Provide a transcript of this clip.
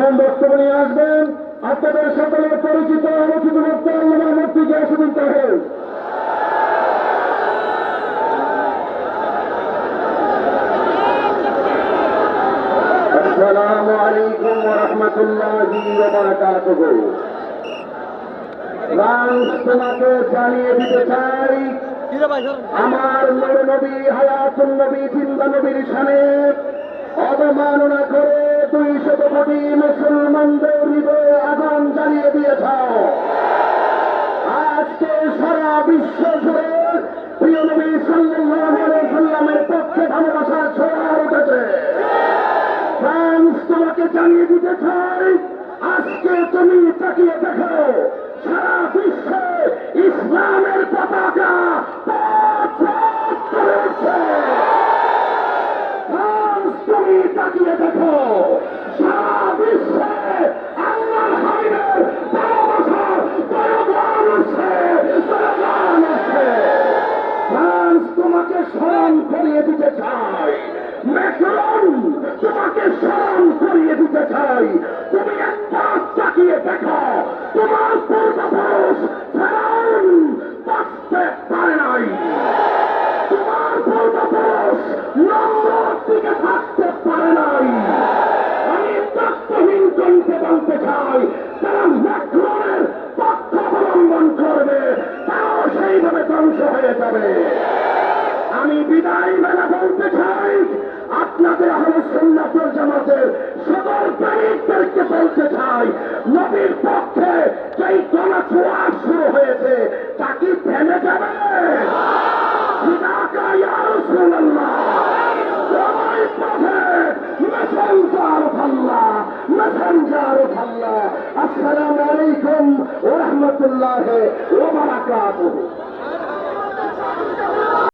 এখন বক্তব্য নিয়ে আসবেন। আপনাদের সকলের পরিচিত আলোচিত বক্তা আল্লামা মুফতি গিয়াসুদ্দিন তাহের। আসসালামু আমার নবী হায়াতুল নবী জিন্দা নবীর সানে অবমাননা শত কোটি মুসলমানদের হৃদয়ে আগুন জ্বালিয়ে দিয়েছ। আজকে সারা বিশ্ব জুড়ে প্রিয় নবী সাল্লামের পক্ষে ভালোবাসার ছোঁয়া উঠেছে। ফ্রান্স তোমাকে জানিয়ে দিতে চাই, আজকে তুমি তাকিয়ে দেখো, সারা বিশ্বে ইসলামের পতাকা তুমি তাকিয়ে দেখো। স্মরণ করিয়ে দিতে চাই। ম্যাক্রন তোমাকে স্মরণ করিয়ে দিতে চাই। তুমি একবার তাকিয়ে দেখো, তোমার পূর্বপুরুষ ফেরাউন বাঁচতে পারে নাই। তোমার পূর্বপুরুষ নম্বর দিকে থাকতে পারে নাই। আমি তত্ত্বহীন কণ্ঠে বলতে চাই, তারা ম্যাক্রনের পক্ষ অবলম্বন করবে তাও সেইভাবে ধ্বংস হয়ে যাবে। আমি বিদায় বেলা বলতে চাই, আপনাদের আহলে সুন্নাতুল জামাতের সকল প্রেমিকদেরকে বলতে চাই, নবীর পক্ষে যেই গণছোয়া শুরু হয়েছে, তা কি থেমে যাবে? আসসালামু আলাইকুম ওয়া বারাকাতুহু।